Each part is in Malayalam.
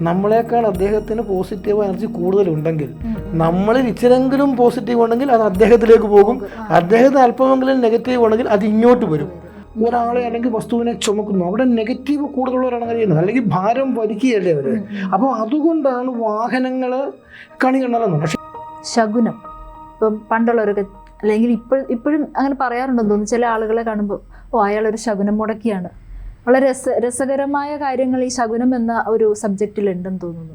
നമ്മളെക്കാൾ അദ്ദേഹത്തിന് പോസിറ്റീവ് എനർജി കൂടുതലുണ്ടെങ്കിൽ നമ്മളിൽ ഇച്ചിരെങ്കിലും പോസിറ്റീവ് ഉണ്ടെങ്കിൽ അത് അദ്ദേഹത്തിലേക്ക് പോകും. അദ്ദേഹത്തിന് അല്പമെങ്കിലും നെഗറ്റീവ് ഉണ്ടെങ്കിൽ അത് ഇങ്ങോട്ട് വരും. ഒരാളെ അല്ലെങ്കിൽ വസ്തുവിനെ ചുമക്കുന്നു. അവിടെ നെഗറ്റീവ് കൂടുതലുള്ളവരാണ് കഴിയുന്നത് അല്ലെങ്കിൽ ഭാരം വലിക്കുകയല്ലേ അവർ? അപ്പോൾ അതുകൊണ്ടാണ് വാഹനങ്ങൾ കണി കണ്ണലെന്ന് പക്ഷേ ശകുനം. ഇപ്പം പണ്ടുള്ളവരൊക്കെ അല്ലെങ്കിൽ ഇപ്പോഴും ഇപ്പോഴും അങ്ങനെ പറയാറുണ്ടെന്ന് തോന്നുന്നു. ചില ആളുകളെ കാണുമ്പോൾ ഓ അയാളൊരു ശകുനം മുടക്കിയാണ്. വളരെ രസ രസകരമായ കാര്യങ്ങൾ ഈ ശകുനം എന്ന ഒരു സബ്ജക്റ്റിൽ ഉണ്ടെന്ന് തോന്നുന്നു.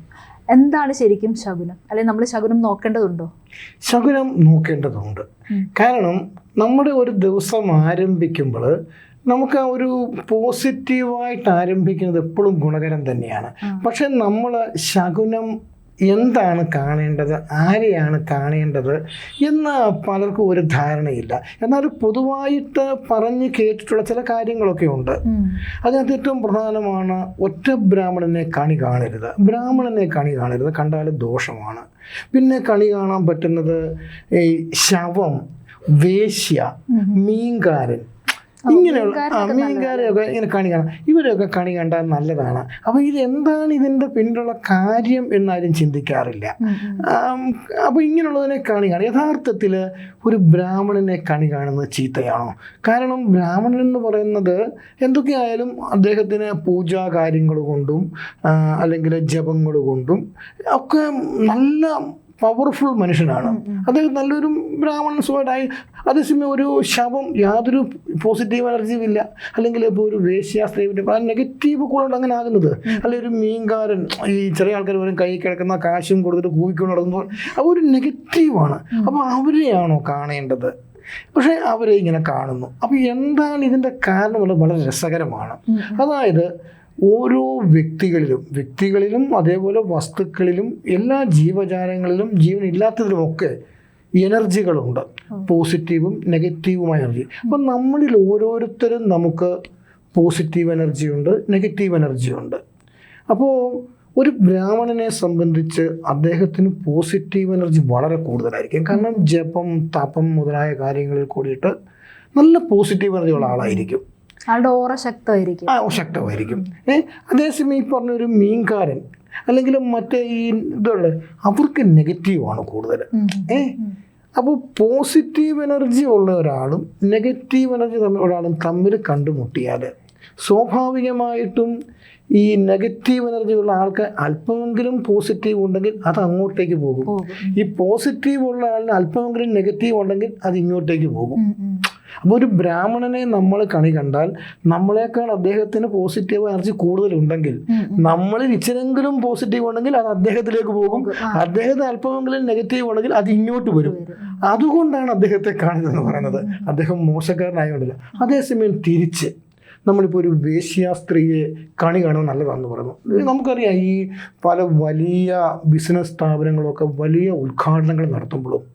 എന്താണ് ശരിക്കും ശകുനം? അല്ലെങ്കിൽ നമ്മൾ ശകുനം നോക്കേണ്ടതുണ്ടോ? ശകുനം നോക്കേണ്ടതുണ്ട്. കാരണം നമ്മുടെ ഒരു ദിവസം ആരംഭിക്കുമ്പോൾ നമുക്ക് ആ ഒരു പോസിറ്റീവായിട്ട് ആരംഭിക്കുന്നത് എപ്പോഴും ഗുണകരം തന്നെയാണ്. പക്ഷെ നമ്മൾ ശകുനം എന്താണ് കാണേണ്ടത്? ആരെയാണ് കാണേണ്ടത്? എന്ന് പലർക്കും ഒരു ധാരണയില്ല. എന്നാൽ പൊതുവായിട്ട് പറഞ്ഞ് കേട്ടിട്ടുള്ള ചില കാര്യങ്ങളൊക്കെ ഉണ്ട്. അതിനകത്ത് ഏറ്റവും പ്രധാനമാണ് ഒറ്റ ബ്രാഹ്മണനെ കണി കാണരുത്. ബ്രാഹ്മണനെ കണി കാണരുത്. കണ്ടാൽ ദോഷമാണ്. പിന്നെ കണി കാണാൻ പറ്റുന്നത് ഈ ശവം വേശ്യ മീൻകാരൻ ഇങ്ങനെയുള്ള ആ മീൻകാരെയൊക്കെ ഇങ്ങനെ കണി കാണാം. ഇവരെയൊക്കെ കണി കണ്ടാൽ നല്ലതാണ്. അപ്പോൾ ഇത് എന്താണ് ഇതിന്റെ പിന്നിലുള്ള കാര്യം എന്നാരും ചിന്തിക്കാറില്ല. അപ്പോൾ ഇങ്ങനെയുള്ളതിനെ കണി കാണും. യഥാർത്ഥത്തിൽ ഒരു ബ്രാഹ്മണനെ കണി കാണുന്നത് ചീത്തയാണോ? കാരണം ബ്രാഹ്മണൻ എന്ന് പറയുന്നത് എന്തൊക്കെയായാലും അദ്ദേഹത്തിന് പൂജാ കാര്യങ്ങൾ കൊണ്ടും അല്ലെങ്കിൽ ജപങ്ങൾ കൊണ്ടും ഒക്കെ നല്ല പവർഫുൾ മനുഷ്യനാണ്. അദ്ദേഹം നല്ലൊരു ബ്രാഹ്മണൻ സുഖമായിട്ടായി. അതേസമയം ഒരു ശവം യാതൊരു പോസിറ്റീവ് എനർജിയും ഇല്ല. അല്ലെങ്കിൽ ഇപ്പോൾ ഒരു വേശ്യാസ്ത്രീവിന്റെ നെഗറ്റീവ് കൂടെ അങ്ങനെ ആകുന്നത്. അല്ലെങ്കിൽ ഒരു മീൻകാരൻ ഈ ചെറിയ ആൾക്കാർ വരും കൈ കിടക്കുന്ന കാശും കൊടുത്തിട്ട് കൂവിക്കൊണ്ട് നടക്കുമ്പോൾ അവർ ഒരു നെഗറ്റീവാണ് അപ്പോൾ അവരെയാണോ കാണേണ്ടത്? പക്ഷേ അവരെ ഇങ്ങനെ കാണുന്നു. അപ്പോൾ എന്താണ് ഇതിന്റെ കാരണം വളരെ രസകരമാണ്. അതായത് ഓരോ വ്യക്തികളിലും വ്യക്തികളിലും അതേപോലെ വസ്തുക്കളിലും എല്ലാ ജീവജാലങ്ങളിലും ജീവനില്ലാത്തതിലുമൊക്കെ എനർജികളുണ്ട്. പോസിറ്റീവും നെഗറ്റീവുമായ എനർജി. അപ്പം നമ്മളിൽ ഓരോരുത്തരും നമുക്ക് പോസിറ്റീവ് എനർജിയുണ്ട് നെഗറ്റീവ് എനർജിയുണ്ട്. അപ്പോൾ ഒരു ബ്രാഹ്മണനെ സംബന്ധിച്ച് അദ്ദേഹത്തിന് പോസിറ്റീവ് എനർജി വളരെ കൂടുതലായിരിക്കും. കാരണം ജപം തപം മുതലായ കാര്യങ്ങളിൽ കൂടിയിട്ട് നല്ല പോസിറ്റീവ് എനർജിയുള്ള ആളായിരിക്കും. ആളുടെ ഓറ ശക്തമായിരിക്കും. ആ ശക്തമായിരിക്കും. ഏ അതേസമയം ഈ പറഞ്ഞൊരു മീൻകാരൻ അല്ലെങ്കിൽ മറ്റേ ഈ ഇതുള്ള അവർക്ക് നെഗറ്റീവാണ് കൂടുതൽ. ഏ അപ്പോൾ പോസിറ്റീവ് എനർജി ഉള്ള ഒരാളും നെഗറ്റീവ് എനർജി തമ്മിൽ ഒരാളും തമ്മിൽ കണ്ടുമുട്ടിയാൽ സ്വാഭാവികമായിട്ടും ഈ നെഗറ്റീവ് എനർജി ഉള്ള ആൾക്ക് അല്പമെങ്കിലും പോസിറ്റീവ് ഉണ്ടെങ്കിൽ അത് അങ്ങോട്ടേക്ക് പോകും. ഈ പോസിറ്റീവ് ഉള്ള ആളിന് അല്പമെങ്കിലും നെഗറ്റീവ് ഉണ്ടെങ്കിൽ അത് ഇങ്ങോട്ടേക്ക് പോകും. അപ്പോൾ ഒരു ബ്രാഹ്മണനെ നമ്മൾ കണി കണ്ടാൽ നമ്മളെക്കാൾ അദ്ദേഹത്തിന് പോസിറ്റീവ് എനർജി കൂടുതലുണ്ടെങ്കിൽ. നമ്മളിൽ ഇച്ചിരെങ്കിലും പോസിറ്റീവ് ഉണ്ടെങ്കിൽ അത് അദ്ദേഹത്തിലേക്ക് പോകും. അദ്ദേഹത്തിന് അല്പമെങ്കിലും നെഗറ്റീവ് ഉണ്ടെങ്കിൽ അത് ഇങ്ങോട്ട് വരും. അതുകൊണ്ടാണ് അദ്ദേഹത്തെ കാണുന്നതെന്ന് പറയുന്നത്. അദ്ദേഹം മോശക്കാരനായതുകൊണ്ടില്ല അതേസമയം തിരിച്ച് നമ്മളിപ്പോൾ ഒരു വേശ്യ സ്ത്രീയെ കണി കാണുന്നത് നല്ലതാണെന്ന് പറയുന്നു. നമുക്കറിയാം ഈ പല വലിയ ബിസിനസ് സ്ഥാപനങ്ങളൊക്കെ വലിയ ഉദ്ഘാടനങ്ങൾ നടത്തുമ്പോഴും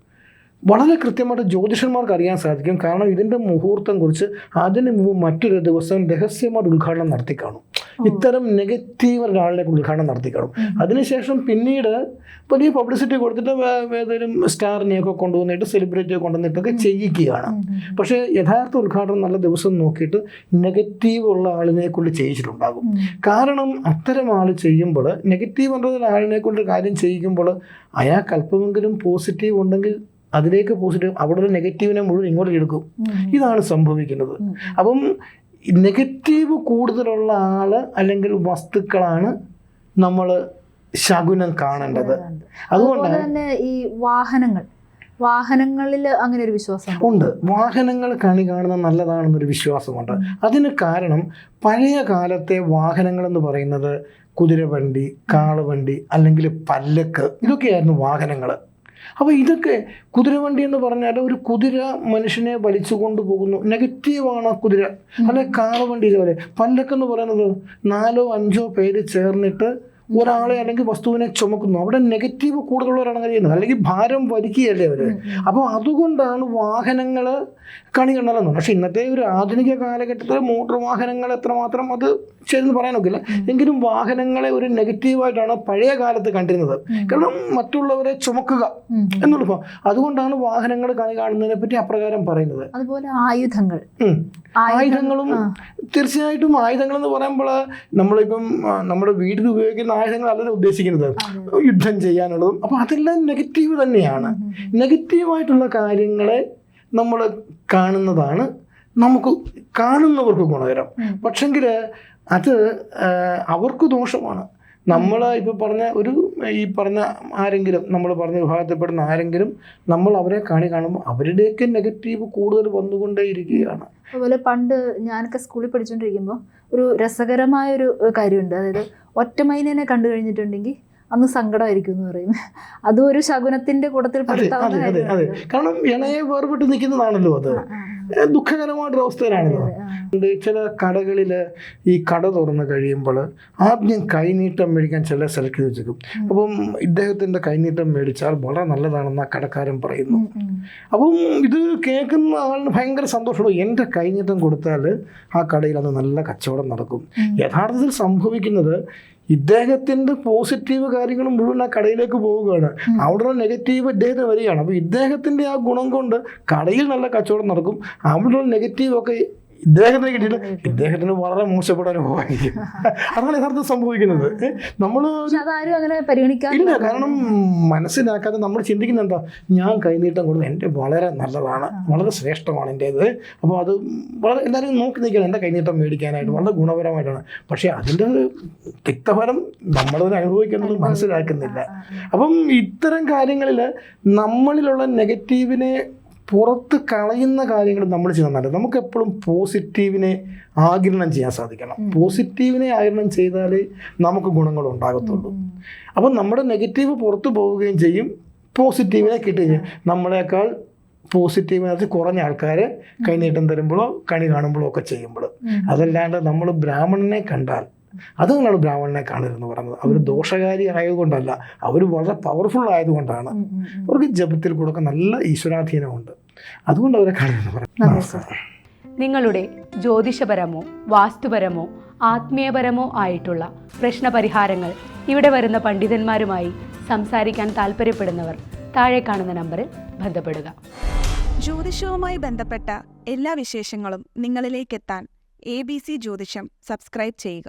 വളരെ കൃത്യമായിട്ട് ജ്യോതിഷന്മാർക്ക് അറിയാൻ സാധിക്കും. കാരണം ഇതിന്റെ മുഹൂർത്തം കുറിച്ച് അതിന് മുമ്പ് മറ്റൊരു ദിവസം രഹസ്യമായിട്ട് ഉദ്ഘാടനം നടത്തി കാണും. ഇത്തരം നെഗറ്റീവ് ഒരാളിനെ ഉദ്ഘാടനം നടത്തി കാണും. അതിനുശേഷം പിന്നീട് വലിയ പബ്ലിസിറ്റി കൊടുത്തിട്ട് ഏതെങ്കിലും സ്റ്റാറിനെയൊക്കെ കൊണ്ടുവന്നിട്ട് സെലിബ്രിറ്റിയെ കൊണ്ടുവന്നിട്ടൊക്കെ ചെയ്യിക്കുകയാണ് പക്ഷേ യഥാർത്ഥ ഉദ്ഘാടനം നല്ല ദിവസം നോക്കിയിട്ട് നെഗറ്റീവ് ഉള്ള ആളിനെ കൊണ്ട് ചെയ്യിച്ചിട്ടുണ്ടാകും. കാരണം അത്തരം ആൾ ചെയ്യുമ്പോൾ നെഗറ്റീവ് ഉള്ള ആളിനെ കൊണ്ട് കാര്യം ചെയ്യിക്കുമ്പോൾ അയാൾക്ക് അല്പമെങ്കിലും പോസിറ്റീവ് ഉണ്ടെങ്കിൽ അതിലേക്ക് പോസിറ്റീവ് അവിടെ ഒരു നെഗറ്റീവിനെ മുഴുവൻ ഇങ്ങോട്ട് എടുക്കും. ഇതാണ് സംഭവിക്കുന്നത്. അപ്പം നെഗറ്റീവ് കൂടുതലുള്ള ആൾ അല്ലെങ്കിൽ വസ്തുക്കളാണ് നമ്മൾ ശകുനം കാണേണ്ടത്. അതുകൊണ്ട് തന്നെ ഈ വാഹനങ്ങൾ. വാഹനങ്ങളിൽ അങ്ങനെ ഒരു വിശ്വാസം ഉണ്ട്? വാഹനങ്ങൾ കണി കാണുന്നത് നല്ലതാണെന്നൊരു വിശ്വാസമുണ്ട്. അതിന് കാരണം പഴയ കാലത്തെ വാഹനങ്ങൾ എന്ന് പറയുന്നത് കുതിരവണ്ടി കാളവണ്ടി അല്ലെങ്കിൽ പല്ലക്ക് ഇതൊക്കെയായിരുന്നു വാഹനങ്ങൾ അപ്പോൾ ഇതൊക്കെ കുതിരവണ്ടി എന്ന് പറഞ്ഞാൽ ഒരു കുതിര മനുഷ്യനെ വലിച്ചു കൊണ്ടുപോകുന്നു. നെഗറ്റീവാണ് ആ കുതിര. അല്ലെ കാളവണ്ടി ഇതുപോലെ. പല്ലക്കെന്ന് പറയുന്നത് നാലോ അഞ്ചോ പേര് ചേർന്നിട്ട് ഒരാളെ അല്ലെങ്കിൽ വസ്തുവിനെ ചുമക്കുന്നു. അവിടെ നെഗറ്റീവ് കൂടുതലുള്ളവരാണ് കഴിയുന്നത് അല്ലെങ്കിൽ ഭാരം വലിക്കുകയല്ലേ അവർ അപ്പോൾ അതുകൊണ്ടാണ് വാഹനങ്ങൾ കണി കണ്ടലെന്ന് പക്ഷെ ഇന്നത്തെ ഒരു ആധുനിക കാലഘട്ടത്തിൽ മോട്ടോർ വാഹനങ്ങൾ എത്രമാത്രം അത് ശരിയെന്ന് പറയാൻ നോക്കില്ല എങ്കിലും വാഹനങ്ങളെ ഒരു നെഗറ്റീവായിട്ടാണ് പഴയ കാലത്ത് കണ്ടിരുന്നത്. കാരണം മറ്റുള്ളവരെ ചുമക്കുക എന്നുള്ളപ്പോൾ അതുകൊണ്ടാണ് വാഹനങ്ങൾ കണി കാണുന്നതിനെ പറ്റി അപ്രകാരം പറയുന്നത്. അതുപോലെ ആയുധങ്ങൾ. ആയുധങ്ങളും തീർച്ചയായിട്ടും ആയുധങ്ങൾ എന്ന് പറയുമ്പോൾ നമ്മളിപ്പം നമ്മുടെ വീട്ടിൽ ഉപയോഗിക്കുന്ന ആയുധങ്ങളല്ല ഉദ്ദേശിക്കുന്നത്. യുദ്ധം ചെയ്യാനുള്ളതും. അപ്പോൾ അതെല്ലാം നെഗറ്റീവ് തന്നെയാണ്. നെഗറ്റീവായിട്ടുള്ള കാര്യങ്ങളെ നമ്മൾ കാണുന്നതാണ്. നമുക്ക് കാണുന്നവർക്ക് ഗുണകരം. പക്ഷെങ്കിൽ അത് അവർക്ക് ദോഷമാണ്. നമ്മൾ ഇപ്പോൾ പറഞ്ഞ ഒരു ഈ പറഞ്ഞ ആരെങ്കിലും നമ്മൾ പറഞ്ഞ വിഭാഗത്തിൽപ്പെടുന്ന ആരെങ്കിലും നമ്മൾ അവരെ കാണി കാണുമ്പോൾ അവരുടെയൊക്കെ നെഗറ്റീവ് കൂടുതൽ വന്നുകൊണ്ടേയിരിക്കുകയാണ്. അതുപോലെ പണ്ട് ഞാനൊക്കെ സ്കൂളിൽ പഠിച്ചുകൊണ്ടിരിക്കുമ്പോൾ ഒരു രസകരമായൊരു കാര്യമുണ്ട്. അതായത് ഒറ്റമൈനേനെ കണ്ടു കഴിഞ്ഞിട്ടുണ്ടെങ്കിൽ അന്ന് സങ്കടമായിരിക്കും എന്ന് പറയും. അതും ഒരു ശകുനത്തിന്റെ കാര്യമാണ്. കാരണം ഇണയെ വേർപെട്ട് നിൽക്കുന്നതാണല്ലോ അത്. ദുഃഖകരമായിട്ടൊരു അവസ്ഥയിലാണല്ലോ. ചില കടകളിൽ ഈ കട തുറന്ന് കഴിയുമ്പോൾ ആദ്യം കൈനീട്ടം മേടിക്കാൻ ചില സെലക്ട് ചെയ്ത് വെച്ചേക്കും അപ്പം ഇദ്ദേഹത്തിന്റെ കൈനീട്ടം മേടിച്ചാൽ വളരെ നല്ലതാണെന്ന് ആ കടക്കാരൻ പറയുന്നു. അപ്പം ഇത് കേൾക്കുന്ന ആളിന് ഭയങ്കര സന്തോഷമുള്ളൂ എന്റെ കൈനീട്ടം കൊടുത്താൽ ആ കടയിൽ അത് നല്ല കച്ചവടം നടക്കും. യഥാർത്ഥത്തിൽ സംഭവിക്കുന്നത് ഇദ്ദേഹത്തിന്റെ പോസിറ്റീവ് കാര്യങ്ങളും മുഴുവൻ ആ കടയിലേക്ക് പോവുകയാണ്. അവിടെ നെഗറ്റീവ് ഇദ്ദേഹത്തിന് വരികയാണ്. അപ്പോൾ ഇദ്ദേഹത്തിന്റെ ആ ഗുണം കൊണ്ട് കടയിൽ നല്ല കച്ചവടം നടക്കും. അവിടെ നെഗറ്റീവ് ഒക്കെ ഇദ്ദേഹത്തിന് കിട്ടിയിട്ട് ഇദ്ദേഹത്തിന് വളരെ മോശപ്പെട്ട അനുഭവമായിരിക്കും അതാണ് യഥാർത്ഥം സംഭവിക്കുന്നത്. നമ്മൾ ഇല്ല കാരണം മനസ്സിലാക്കാതെ നമ്മൾ ചിന്തിക്കുന്ന എന്താ? ഞാൻ കൈനീട്ടം കൊടുത്ത് എന്റെ വളരെ നല്ലതാണ് വളരെ ശ്രേഷ്ഠമാണ് എന്റെ എന്റേത്. അപ്പോൾ അത് വളരെ എല്ലാവരും നോക്കി നിൽക്കണം എന്റെ കൈനീട്ടം മേടിക്കാനായിട്ട്? വളരെ ഗുണപരമായിട്ടാണ്. പക്ഷേ അതിന്റെ തിക്തഫലം നമ്മളത് അനുഭവിക്കുന്നത് മനസ്സിലാക്കുന്നില്ല. അപ്പം ഇത്തരം കാര്യങ്ങളിൽ നമ്മളിലുള്ള നെഗറ്റീവിനെ പുറത്ത് കളയുന്ന കാര്യങ്ങൾ നമ്മൾ ചെയ്യുന്നത് നല്ലത്. നമുക്ക് എപ്പോഴും പോസിറ്റീവിനെ ആകിരണം ചെയ്യാൻ സാധിക്കണം. പോസിറ്റീവിനെ ആകിരണം ചെയ്താൽ നമുക്ക് ഗുണങ്ങൾ ഉണ്ടാകത്തുള്ളൂ. അപ്പം നമ്മുടെ നെഗറ്റീവ് പുറത്തു പോവുകയും ചെയ്യും പോസിറ്റീവിനെ കിട്ടുകയും നമ്മളെക്കാൾ നമ്മളെക്കാൾ പോസിറ്റീവിനകത്ത് കുറഞ്ഞ ആൾക്കാരെ കൈനീട്ടം തരുമ്പോഴോ കണി കാണുമ്പോഴോ ഒക്കെ ചെയ്യുമ്പോൾ. അതല്ലാണ്ട് നമ്മൾ ബ്രാഹ്മണനെ കണ്ടാൽ അതുകൊണ്ടാണ് ബ്രാഹ്മണനെ കാണരുതെന്ന് പറയുന്നത് അവർ ദോഷകാരി ആയതുകൊണ്ടല്ല അവർ വളരെ പവർഫുൾ ആയതുകൊണ്ടാണ്. അവർക്ക് ജപത്തിൽ കൂടെ നല്ല ഈശ്വരാധീനമുണ്ട്. അതുകൊണ്ട് അവരെ കാണുമെന്ന് പറയുന്നത് നിങ്ങളുടെ ജ്യോതിഷപരമോ വാസ്തുപരമോ ആത്മീയപരമോ ആയിട്ടുള്ള പ്രശ്നപരിഹാരങ്ങൾ ഇവിടെ വരുന്ന പണ്ഡിതന്മാരുമായി സംസാരിക്കാൻ താല്പര്യപ്പെടുന്നവർ താഴെ കാണുന്ന നമ്പറിൽ ബന്ധപ്പെടുക. ജ്യോതിഷവുമായി ബന്ധപ്പെട്ട എല്ലാ വിശേഷങ്ങളും നിങ്ങളിലേക്കെത്താൻ A B C Jyothisham subscribe ചെയ്യുക.